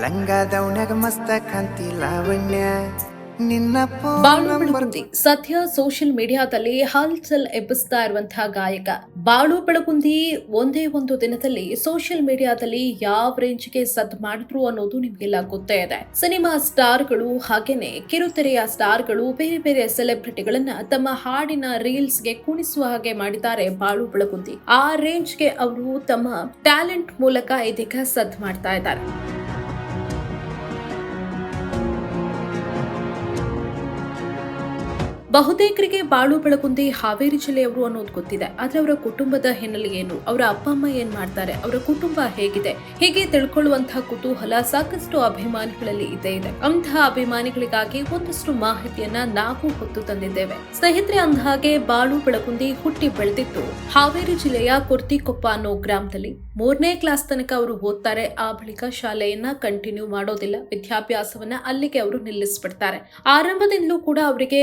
ಲಂಗಾದವನಾಗ ಮಸ್ತ ಕಾಂತಿ ಲಾವಣ್ಯ. ನಿನ್ನ ಬಾಳು ಬೆಳಗುಂದಿ. ಸದ್ಯ ಸೋಷಿಯಲ್ ಮೀಡಿಯಾದಲ್ಲಿ ಹಲ್ಚಲ್ ಎಬ್ಬಿಸ್ತಾ ಇರುವಂತಹ ಗಾಯಕ. ಬಾಳು ಬೆಳಗುಂದಿ ಒಂದೇ ಒಂದು ದಿನದಲ್ಲಿ ಸೋಷಿಯಲ್ ಮೀಡಿಯಾದಲ್ಲಿ ಯಾವ ರೇಂಜ್ಗೆ ಸದ್ ಮಾಡಿದ್ರು ಅನ್ನೋದು ನಿಮ್ಗೆಲ್ಲ ಗೊತ್ತೇ ಇದೆ. ಸಿನಿಮಾ ಸ್ಟಾರ್ಗಳು ಹಾಗೇನೆ ಕಿರುತೆರೆಯ ಸ್ಟಾರ್ಗಳು ಬೇರೆ ಬೇರೆ ಸೆಲೆಬ್ರಿಟಿಗಳನ್ನ ತಮ್ಮ ಹಾಡಿನ ರೀಲ್ಸ್ಗೆ ಕುಣಿಸುವ ಹಾಗೆ ಮಾಡಿದ್ದಾರೆ ಬಾಳು ಬೆಳಗುಂದಿ. ಆ ರೇಂಜ್ಗೆ ಅವರು ತಮ್ಮ ಟ್ಯಾಲೆಂಟ್ ಮೂಲಕ ಇದೀಗ ಸದ್ ಮಾಡ್ತಾ ಇದ್ದಾರೆ. ಬಹುತೇಕರಿಗೆ ಬಾಳು ಬೆಳಗುಂದಿ ಹಾವೇರಿ ಜಿಲ್ಲೆಯವರು ಅನ್ನೋದು ಗೊತ್ತಿದೆ. ಆದ್ರೆ ಅವರ ಕುಟುಂಬದ ಹಿನ್ನೆಲೆ ಏನು? ಅವರ ಅಪ್ಪ ಅಮ್ಮ ಏನ್ ಮಾಡ್ತಾರೆ? ಅವರ ಕುಟುಂಬ ಹೇಗಿದೆ? ಹೀಗೆ ತಿಳ್ಕೊಳ್ಳುವಂತಹ ಕುತೂಹಲ ಸಾಕಷ್ಟು ಅಭಿಮಾನಿಗಳಲ್ಲಿ ಇದ್ದೇ ಇದೆ. ಅಂತಹ ಅಭಿಮಾನಿಗಳಿಗಾಗಿ ಒಂದಷ್ಟು ಮಾಹಿತಿಯನ್ನ ನಾವು ಹೊತ್ತು ತಂದಿದ್ದೇವೆ. ಸ್ನೇಹಿತರೆ, ಅಂದಹಾಗೆ ಬಾಳು ಬೆಳಗುಂದಿ ಹುಟ್ಟಿ ಬೆಳೆದಿದ್ದು ಹಾವೇರಿ ಜಿಲ್ಲೆಯ ಕುರ್ತಿಕೊಪ್ಪ ಅನ್ನೋ ಗ್ರಾಮದಲ್ಲಿ. ಮೂರನೇ ಕ್ಲಾಸ್ ತನಕ ಅವರು ಓದ್ತಾರೆ. ಆ ಬಳಿಕ ಶಾಲೆಯನ್ನ ಕಂಟಿನ್ಯೂ ಮಾಡೋದಿಲ್ಲ. ವಿದ್ಯಾಭ್ಯಾಸವನ್ನ ಅಲ್ಲಿಗೆ ಅವರು ನಿಲ್ಲಿಸ್ಬಿಡ್ತಾರೆ. ಆರಂಭದಿಂದಲೂ ಕೂಡ ಅವರಿಗೆ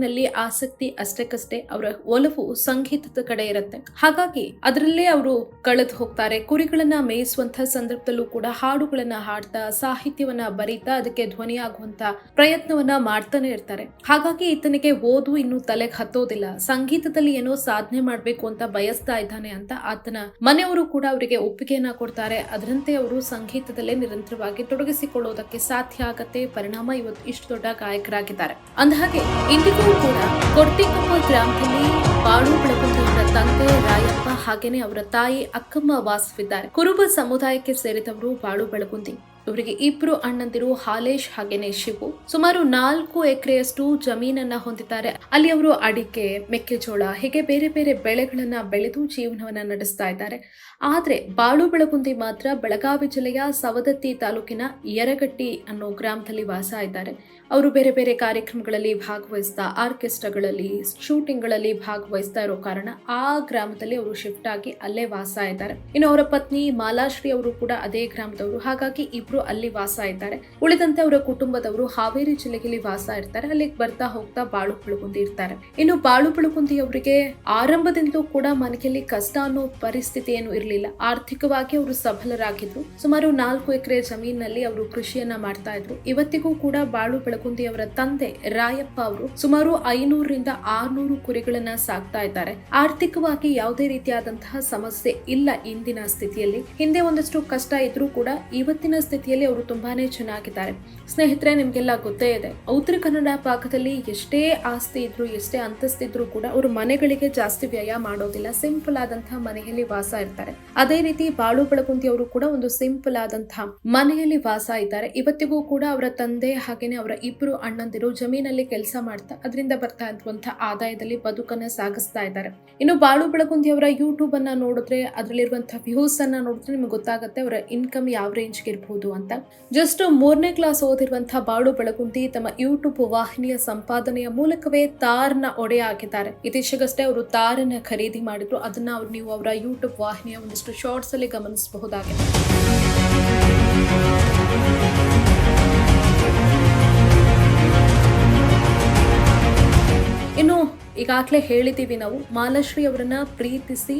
ಓದಿನಲ್ಲಿ ಆಸಕ್ತಿ ಅಷ್ಟಕ್ಕಷ್ಟೇ ಅವರ ಒಲವು ಸಂಗೀತದ ಕಡೆ ಇರುತ್ತೆ. ಹಾಗಾಗಿ ಅದರಲ್ಲೇ ಅವರು ಕಳೆದು ಹೋಗ್ತಾರೆ. ಕುರಿಗಳನ್ನ ಮೇಯಿಸುವಂತಹ ಸಂದರ್ಭದಲ್ಲೂ ಕೂಡ ಹಾಡುಗಳನ್ನ ಹಾಡ್ತಾ, ಸಾಹಿತ್ಯವನ್ನ ಬರೀತಾ ಅದಕ್ಕೆ ಧ್ವನಿಯಾಗುವಂತ ಪ್ರಯತ್ನವನ್ನ ಮಾಡ್ತಾನೆ ಇರ್ತಾರೆ. ಹಾಗಾಗಿ ಈತನಿಗೆ ಓದು ಇನ್ನು ತಲೆಗೆ ಹತ್ತೋದಿಲ್ಲ. ಸಂಗೀತದಲ್ಲಿ ಏನೋ ಸಾಧನೆ ಮಾಡ್ಬೇಕು ಅಂತ ಬಯಸ್ತಾ ಇದ್ದಾನೆ ಅಂತ ಆತನ ಮನೆಯವರು ಕೂಡ ಅವರಿಗೆ ಒಪ್ಪಿಗೆಯನ್ನ ಕೊಡ್ತಾರೆ. ಅದರಂತೆ ಅವರು ಸಂಗೀತದಲ್ಲೇ ನಿರಂತರವಾಗಿ ತೊಡಗಿಸಿಕೊಳ್ಳೋದಕ್ಕೆ ಸಾಧ್ಯ ಆಗತ್ತೆ. ಪರಿಣಾಮ ಇವತ್ತು ಇಷ್ಟು ದೊಡ್ಡ ಗಾಯಕರಾಗಿದ್ದಾರೆ. ಅಂದಹಾಗೆ, ಇಂದಿಗೂ ಕೂಡ ಕೊಡ್ತಿಕೊಪ್ಪ ಗ್ರಾಮದಲ್ಲಿ ಬಾಳು ಬೆಳಗುಂದಿಯವರ ತಂದೆ ರಾಯಪ್ಪ ಹಾಗೇನೆ ಅವರ ತಾಯಿ ಅಕ್ಕಮ್ಮ ವಾಸವಿದ್ದಾರೆ ಕುರುಬ ಸಮುದಾಯಕ್ಕೆ ಸೇರಿದವರು ಬಾಳು ಬೆಳಗುಂದಿ. ಇವರಿಗೆ ಇಬ್ರು ಅಣ್ಣಂದಿರು ಹಾಲೇಶ್ ಹಾಗೇನೆ ಶಿವು. ಸುಮಾರು ನಾಲ್ಕು ಎಕರೆಯಷ್ಟು ಜಮೀನನ್ನ ಹೊಂದಿದ್ದಾರೆ. ಅಲ್ಲಿ ಅವರು ಅಡಿಕೆ, ಮೆಕ್ಕೆಜೋಳ, ಹೀಗೆ ಬೇರೆ ಬೇರೆ ಬೆಳೆಗಳನ್ನ ಬೆಳೆದು ಜೀವನವನ್ನ ನಡೆಸ್ತಾ ಇದ್ದಾರೆ. ಆದ್ರೆ ಬಾಳು ಬೆಳಗುಂದಿ ಮಾತ್ರ ಬೆಳಗಾವಿ ಜಿಲ್ಲೆಯ ಸವದತ್ತಿ ತಾಲೂಕಿನ ಯರಗಟ್ಟಿ ಅನ್ನೋ ಗ್ರಾಮದಲ್ಲಿ ವಾಸ ಇದ್ದಾರೆ. ಅವರು ಬೇರೆ ಬೇರೆ ಕಾರ್ಯಕ್ರಮಗಳಲ್ಲಿ ಭಾಗವಹಿಸ್ತಾ, ಆರ್ಕೆಸ್ಟ್ರಾಗಳಲ್ಲಿ, ಶೂಟಿಂಗ್ಗಳಲ್ಲಿ ಭಾಗವಹಿಸ್ತಾ ಇರೋ ಕಾರಣ ಆ ಗ್ರಾಮದಲ್ಲಿ ಅವರು ಶಿಫ್ಟ್ ಆಗಿ ಅಲ್ಲೇ ವಾಸ ಇದ್ದಾರೆ. ಇನ್ನು ಅವರ ಪತ್ನಿ ಮಾಲಾಶ್ರೀ ಅವರು ಕೂಡ ಅದೇ ಗ್ರಾಮದವರು. ಹಾಗಾಗಿ ಇಬ್ರು ಅಲ್ಲಿ ವಾಸ ಇದ್ದಾರೆ. ಉಳಿದಂತೆ ಅವರ ಕುಟುಂಬದವರು ಹಾವೇರಿ ಜಿಲ್ಲೆಯಲ್ಲಿ ವಾಸ ಇರ್ತಾರೆ. ಅಲ್ಲಿಗೆ ಬರ್ತಾ ಹೋಗ್ತಾ ಬಾಳು ಬೆಳಗುಂದಿ ಇರ್ತಾರೆ. ಇನ್ನು ಬಾಳು ಬೆಳಗುಂದಿ ಅವರಿಗೆ ಆರಂಭದಿಂದಲೂ ಕೂಡ ಮನೆಯಲ್ಲಿ ಕಷ್ಟ ಅನ್ನೋ ಪರಿಸ್ಥಿತಿ ಏನು ಇರಲಿಲ್ಲ. ಆರ್ಥಿಕವಾಗಿ ಅವರು ಸಫಲರಾಗಿದ್ರು ಸುಮಾರು ನಾಲ್ಕು ಎಕರೆ ಜಮೀನಿನಲ್ಲಿ ಅವರು ಕೃಷಿಯನ್ನ ಮಾಡ್ತಾ ಇದ್ರು. ಇವತ್ತಿಗೂ ಕೂಡ ಬಾಳು ಅವರ ತಂದೆ ರಾಯಪ್ಪ ಅವರು ಸುಮಾರು ಐನೂರರಿಂದ ಆರ್ನೂರು ಕುರಿಗಳನ್ನ ಸಾಕ್ತಾ ಇದ್ದಾರೆ. ಆರ್ಥಿಕವಾಗಿ ಯಾವುದೇ ರೀತಿಯಾದಂತಹ ಸಮಸ್ಯೆ ಇಲ್ಲ ಇಂದಿನ ಸ್ಥಿತಿಯಲ್ಲಿ. ಹಿಂದೆ ಒಂದಷ್ಟು ಕಷ್ಟ ಇದ್ರೂ ಕೂಡ ಇವತ್ತಿನ ಸ್ಥಿತಿಯಲ್ಲಿ ಅವರು ತುಂಬಾನೇ ಚೆನ್ನಾಗಿದ್ದಾರೆ. ಸ್ನೇಹಿತರೆ, ನಿಮ್ಗೆಲ್ಲ ಗೊತ್ತೇ ಇದೆ, ಉತ್ತರ ಕನ್ನಡ ಭಾಗದಲ್ಲಿ ಎಷ್ಟೇ ಆಸ್ತಿ ಇದ್ರು, ಎಷ್ಟೇ ಅಂತಸ್ತಿದ್ರು ಕೂಡ ಅವರು ಮನೆಗಳಿಗೆ ಜಾಸ್ತಿ ವ್ಯಯ ಮಾಡೋದಿಲ್ಲ. ಸಿಂಪಲ್ ಆದಂತಹ ಮನೆಯಲ್ಲಿ ವಾಸ ಇರ್ತಾರೆ. ಅದೇ ರೀತಿ ಬಾಳು ಬೆಳಗುಂದಿ ಅವರು ಕೂಡ ಒಂದು ಸಿಂಪಲ್ ಆದಂತಹ ಮನೆಯಲ್ಲಿ ವಾಸ ಇದ್ದಾರೆ. ಇವತ್ತಿಗೂ ಕೂಡ ಅವರ ತಂದೆ ಹಾಗೇನೆ ಅವರ ಇಬ್ರು ಅಣ್ಣಂದಿರು ಜಮೀನಲ್ಲಿ ಕೆಲಸ ಮಾಡ್ತಾ ಅದರಿಂದ ಬರ್ತಾ ಇರುವಂತಹ ಆದಾಯದಲ್ಲಿ ಬದುಕನ್ನ ಸಾಗಿಸ್ತಾ ಇದ್ದಾರೆ. ಇನ್ನು ಬಾಳು ಬೆಳಗುಂದಿ ಅವರ ಯೂಟ್ಯೂಬ್ ಅನ್ನ ನೋಡಿದ್ರೆ ಅದರಲ್ಲಿರುವಂತಹ ವ್ಯೂಸ್ ಅನ್ನ ನೋಡಿದ್ರೆ ನಿಮ್ಗೆ ಗೊತ್ತಾಗುತ್ತೆ ಅವರ ಇನ್ಕಮ್ ಯಾವ ರೇಂಜ್ಗೆ ಇರಬಹುದು ಅಂತ. ಜಸ್ಟ್ ಮೂರನೇ ಕ್ಲಾಸ್ ಓದಿರುವಂತಹ ಬಾಳು ಬೆಳಗುಂದಿ ತಮ್ಮ ಯೂಟ್ಯೂಬ್ ವಾಹಿನಿಯ ಸಂಪಾದನೆಯ ಮೂಲಕವೇ ತಾರ್ನ ಒಡೆ ಹಾಕಿದ್ದಾರೆ. ಇತ್ತೀಚೆಗಷ್ಟೇ ಅವರು ತಾರನ್ನ ಖರೀದಿ ಮಾಡಿದ್ರು. ಅದನ್ನ ಅವ್ರು ನೀವು ಅವರ ಯೂಟ್ಯೂಬ್ ವಾಹಿನಿಯ ಒಂದಿಷ್ಟು ಶಾರ್ಟ್ಸ್ ಅಲ್ಲಿ ಗಮನಿಸಬಹುದಾಗಿದೆ. ಈಗಾಗಲೇ ಹೇಳಿದ್ದೀವಿ ನಾವು ಮಾಲಾಶ್ರೀ ಅವರನ್ನು ಪ್ರೀತಿಸಿ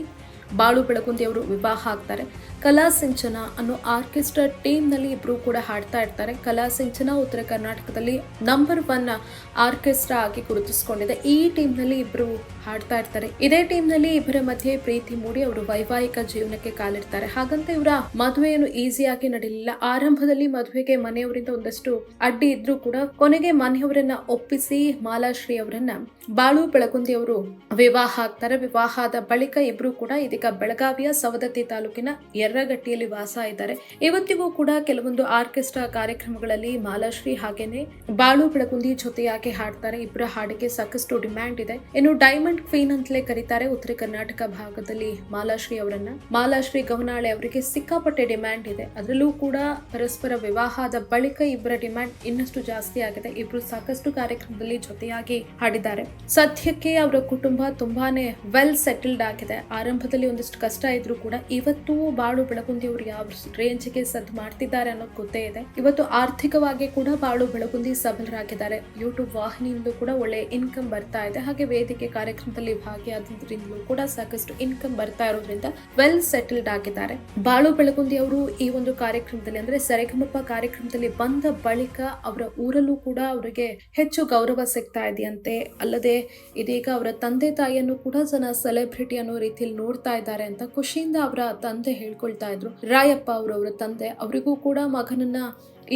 ಬಾಳು ಬೆಳಗುಂದಿಯವರು ವಿವಾಹ ಆಗ್ತಾರೆ. ಕಲಾ ಸಿಂಚನ ಅನ್ನೋ ಆರ್ಕೆಸ್ಟ್ರಾ ಟೀಮ್ನಲ್ಲಿ ಇಬ್ಬರು ಕೂಡ ಹಾಡ್ತಾ ಇರ್ತಾರೆ. ಕಲಾ ಸಿಂಚನ ಉತ್ತರ ಕರ್ನಾಟಕದಲ್ಲಿ ನಂಬರ್ ಒನ್ ಆರ್ಕೆಸ್ಟ್ರಾ ಆಗಿ ಗುರುತಿಸಿಕೊಂಡಿದೆ. ಈ ಟೀಮ್ನಲ್ಲಿ ಇಬ್ಬರು ಹಾಡ್ತಾ ಇರ್ತಾರೆ. ಇದೇ ಟೀಮ್ನಲ್ಲಿ ಇಬ್ಬರ ಮಧ್ಯೆ ಪ್ರೀತಿ ಮೂಡಿ ಅವರು ವೈವಾಹಿಕ ಜೀವನಕ್ಕೆ ಕಾಲಿಡ್ತಾರೆ. ಹಾಗಂತ ಇವರ ಮದುವೆಯನ್ನು ಈಸಿಯಾಗಿ ನಡೀಲಿಲ್ಲ ಆರಂಭದಲ್ಲಿ ಮದುವೆಗೆ ಮನೆಯವರಿಂದ ಒಂದಷ್ಟು ಅಡ್ಡಿ ಇದ್ರೂ ಕೂಡ ಕೊನೆಗೆ ಮನೆಯವರನ್ನ ಒಪ್ಪಿಸಿ ಮಾಲಾಶ್ರೀ ಅವರನ್ನ ಬಾಳು ಬೆಳಗುಂದಿ ಅವರು ವಿವಾಹ ಆಗ್ತಾರೆ. ವಿವಾಹದ ಬಳಿಕ ಇಬ್ರು ಕೂಡ ಇದೀಗ ಬೆಳಗಾವಿಯ ಸವದತ್ತಿ ತಾಲೂಕಿನ ಯರ್ರಗಟ್ಟಿಯಲ್ಲಿ ವಾಸ ಇದ್ದಾರೆ. ಇವತ್ತಿಗೂ ಕೂಡ ಕೆಲವೊಂದು ಆರ್ಕೆಸ್ಟ್ರಾ ಕಾರ್ಯಕ್ರಮಗಳಲ್ಲಿ ಮಾಲಾಶ್ರೀ ಹಾಗೇನೆ ಬಾಳು ಬೆಳಗುಂದಿ ಜೊತೆಯಾಗಿ ಹಾಡ್ತಾರೆ ಇಬ್ಬರ ಹಾಡಿಗೆ ಸಾಕಷ್ಟು ಡಿಮ್ಯಾಂಡ್ ಇದೆ. ಇನ್ನು ಡೈಮಂಡ್ ಕ್ವೀನ್ ಅಂತಲೇ ಕರೀತಾರೆ ಉತ್ತರ ಕರ್ನಾಟಕ ಭಾಗದಲ್ಲಿ ಮಾಲಾಶ್ರೀ ಅವರನ್ನ. ಮಾಲಾಶ್ರೀ ಗವನಾಳೆ ಅವರಿಗೆ ಸಿಕ್ಕಾಪಟ್ಟೆ ಡಿಮ್ಯಾಂಡ್ ಇದೆ. ಅದರಲ್ಲೂ ಕೂಡ ಪರಸ್ಪರ ವಿವಾಹದ ಬಳಿಕ ಇಬ್ಬರ ಡಿಮ್ಯಾಂಡ್ ಇನ್ನಷ್ಟು ಜಾಸ್ತಿ ಆಗಿದೆ. ಇಬ್ರು ಸಾಕಷ್ಟು ಕಾರ್ಯಕ್ರಮದಲ್ಲಿ ಜೊತೆಯಾಗಿ ಹಾಡಿದ್ದಾರೆ. ಸದ್ಯಕ್ಕೆ ಅವರ ಕುಟುಂಬ ತುಂಬಾನೇ ವೆಲ್ ಸೆಟಲ್ಡ್ ಆಗಿದೆ. ಆರಂಭದಲ್ಲಿ ಒಂದಿಷ್ಟು ಕಷ್ಟ ಇದ್ರು ಕೂಡ ಇವತ್ತು ಬಾಳು ಬೆಳಗುಂದಿ ಅವರು ಯಾವ ರೇಂಜ್ಗೆ ಸದ್ ಮಾಡ್ತಿದ್ದಾರೆ ಅನ್ನೋದು ಗೊತ್ತೇ ಇದೆ. ಇವತ್ತು ಆರ್ಥಿಕವಾಗಿ ಕೂಡ ಬಾಳು ಬೆಳಗುಂದಿ ಸಬಲರಾಗಿದ್ದಾರೆ. ಯೂಟ್ಯೂಬ್ ವಾಹಿನಿಯಿಂದ ಕೂಡ ಒಳ್ಳೆ ಇನ್ಕಮ್ ಬರ್ತಾ ಇದೆ. ಹಾಗೆ ವೇದಿಕೆ ಕಾರ್ಯಕ್ರಮದಲ್ಲಿ ಭಾಗಿಯಾದ್ರಿಂದಲೂ ಕೂಡ ಸಾಕಷ್ಟು ಇನ್ಕಮ್ ಬರ್ತಾ ಇರೋದ್ರಿಂದ ವೆಲ್ ಸೆಟಲ್ಡ್ ಆಗಿದ್ದಾರೆ. ಬಾಳು ಬೆಳಗುಂದಿ ಅವರು ಈ ಒಂದು ಕಾರ್ಯಕ್ರಮದಲ್ಲಿ ಅಂದ್ರೆ ಸರಿಗಮಪ್ಪ ಕಾರ್ಯಕ್ರಮದಲ್ಲಿ ಬಂದ ಬಳಿಕ ಅವರ ಊರಲ್ಲೂ ಕೂಡ ಅವರಿಗೆ ಹೆಚ್ಚು ಗೌರವ ಸಿಗ್ತಾ ಇದೆಯಂತೆ. ಅಲ್ಲದೆ ಇದೀಗ ಅವರ ತಂದೆ ತಾಯಿಯನ್ನು ಕೂಡ ಜನ ಸೆಲೆಬ್ರಿಟಿ ಅನ್ನೋ ರೀತಿಯಲ್ಲಿ ನೋಡ್ತಾ ಇದ್ದಾರೆ ಅಂತ ಖುಷಿಯಿಂದ ಅವರ ತಂದೆ ಹೇಳ್ಕೊಳ್ತಾ ಇದ್ರು. ರಾಯಪ್ಪ ಅವರು ಅವರ ತಂದೆ ಅವರಿಗೂ ಕೂಡ ಮಗನನ್ನ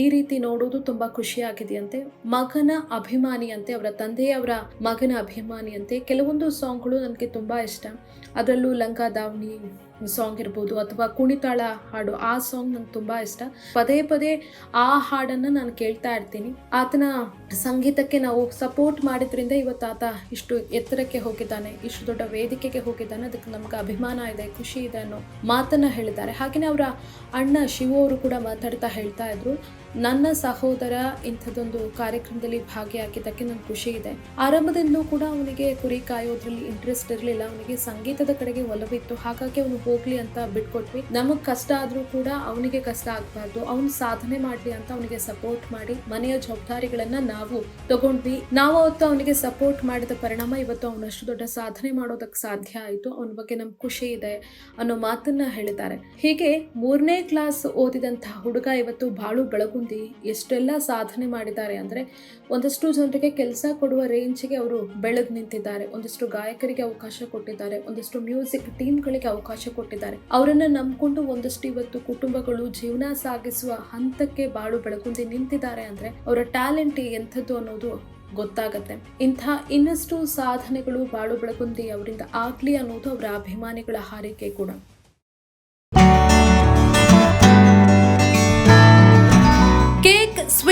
ಈ ರೀತಿ ನೋಡುವುದು ತುಂಬಾ ಖುಷಿಯಾಗಿದೆಯಂತೆ. ಮಗನ ಅಭಿಮಾನಿಯಂತೆ, ಅವರ ತಂದೆಯವರ ಮಗನ ಅಭಿಮಾನಿಯಂತೆ ಕೆಲವೊಂದು ಸಾಂಗ್ಗಳು ನನಗೆ ತುಂಬಾ ಇಷ್ಟ. ಅದರಲ್ಲೂ ಲಂಕಾ ದಾವಣಿ ಸಾಂಗ್ ಇರ್ಬೋದು ಅಥವಾ ಕುಣಿತಾಳ ಹಾಡು, ಆ ಸಾಂಗ್ ನಂಗೆ ತುಂಬಾ ಇಷ್ಟ. ಪದೇ ಪದೇ ಆ ಹಾಡನ್ನ ನಾನು ಕೇಳ್ತಾ ಇರ್ತೀನಿ. ಆತನ ಸಂಗೀತಕ್ಕೆ ನಾವು ಸಪೋರ್ಟ್ ಮಾಡಿದ್ರಿಂದ ಇವತ್ತು ಆತ ಇಷ್ಟು ಎತ್ತರಕ್ಕೆ ಹೋಗಿದ್ದಾನೆ, ಇಷ್ಟು ದೊಡ್ಡ ವೇದಿಕೆಗೆ ಹೋಗಿದ್ದಾನೆ, ಅದಕ್ಕೆ ನಮ್ಗೆ ಅಭಿಮಾನ ಇದೆ, ಖುಷಿ ಇದೆ ಅನ್ನೋ ಮಾತನ್ನ ಹೇಳಿದ್ದಾರೆ. ಹಾಗೆಯೇ ಅವರ ಅಣ್ಣ ಶಿವ ಅವರು ಕೂಡ ಮಾತಾಡ್ತಾ ಹೇಳ್ತಾ ಇದ್ರು. ನನ್ನ ಸಹೋದರ ಇಂಥದ್ದೊಂದು ಕಾರ್ಯಕ್ರಮದಲ್ಲಿ ಭಾಗಿಯಾಗಿದ್ದಕ್ಕೆ ನಂಗೆ ಖುಷಿ ಇದೆ. ಆರಂಭದಿಂದಲೂ ಕೂಡ ಅವನಿಗೆ ಕುರಿ ಕಾಯೋದ್ರಲ್ಲಿ ಇಂಟ್ರೆಸ್ಟ್ ಇರಲಿಲ್ಲ. ಅವನಿಗೆ ಸಂಗೀತದ ಕಡೆಗೆ ಒಲವಿತ್ತು. ಹಾಗಾಗಿ ಅವನು ಹೋಗ್ಲಿ ಅಂತ ಬಿಟ್ಕೊಟ್ವಿ. ನಮಗ್ ಕಷ್ಟ ಆದ್ರೂ ಕೂಡ ಅವನಿಗೆ ಕಷ್ಟ ಆಗ್ಬಾರ್ದು. ಅವನು ಸಾಧನೆ ಮಾಡ್ಲಿ ಅಂತ ಅವನಿಗೆ ಸಪೋರ್ಟ್ ಮಾಡಿ ಮನೆಯ ಜವಾಬ್ದಾರಿಗಳನ್ನ ನಾವು ತಗೊಂಡ್ವಿ. ನಾವು ಅವತ್ತು ಅವನಿಗೆ ಸಪೋರ್ಟ್ ಮಾಡಿದ ಪರಿಣಾಮ ಇವತ್ತು ಅವನಷ್ಟು ದೊಡ್ಡ ಸಾಧನೆ ಮಾಡೋದಕ್ಕೆ ಸಾಧ್ಯ ಆಯಿತು. ಅವನ ಬಗ್ಗೆ ನಮ್ಗೆ ಖುಷಿ ಇದೆ ಅನ್ನೋ ಮಾತನ್ನ ಹೇಳಿದ್ದಾರೆ. ಹೀಗೆ ಮೂರನೇ ಕ್ಲಾಸ್ ಓದಿದಂತಹ ಹುಡುಗ ಇವತ್ತು ಬಾಳು ಬೆಳಗುಂದಿ ಎಷ್ಟೆಲ್ಲ ಸಾಧನೆ ಮಾಡಿದ್ದಾರೆ ಅಂದರೆ ಒಂದಷ್ಟು ಜನರಿಗೆ ಕೆಲಸ ಕೊಡುವ ರೇಂಜ್ಗೆ ಅವರು ಬೆಳೆದು ನಿಂತಿದ್ದಾರೆ. ಒಂದಷ್ಟು ಗಾಯಕರಿಗೆ ಅವಕಾಶ ಕೊಟ್ಟಿದ್ದಾರೆ. ಒಂದಷ್ಟು ಮ್ಯೂಸಿಕ್ ಟೀಮ್ಗಳಿಗೆ ಅವಕಾಶ ಕೊಟ್ಟಿದ್ದಾರೆ. ಅವರನ್ನ ನಂಬಿಕೊಂಡು ಒಂದಷ್ಟು ಇವತ್ತು ಕುಟುಂಬಗಳು ಜೀವನ ಸಾಗಿಸುವ ಹಂತಕ್ಕೆ ಬಾಳು ಬೆಳಗುಂದಿ ನಿಂತಿದ್ದಾರೆ ಅಂದ್ರೆ ಅವರ ಟ್ಯಾಲೆಂಟ್ ಎಂಥದ್ದು ಅನ್ನೋದು ಗೊತ್ತಾಗತ್ತೆ. ಇಂಥ ಇನ್ನಷ್ಟು ಸಾಧನೆಗಳು ಬಾಳು ಬೆಳಗುಂದಿ ಅವರಿಂದ ಆಗ್ಲಿ ಅನ್ನೋದು ಅವರ ಅಭಿಮಾನಿಗಳ ಹಾರೈಕೆ ಕೂಡ.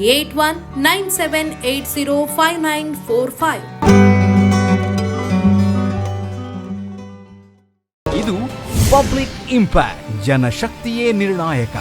eight one nine seven eight zero five nine four five. ಇದು ಪಬ್ಲಿಕ್ ಇಂಪ್ಯಾಕ್ಟ್, ಜನಶಕ್ತಿಯೇ ನಿರ್ಣಾಯಕ.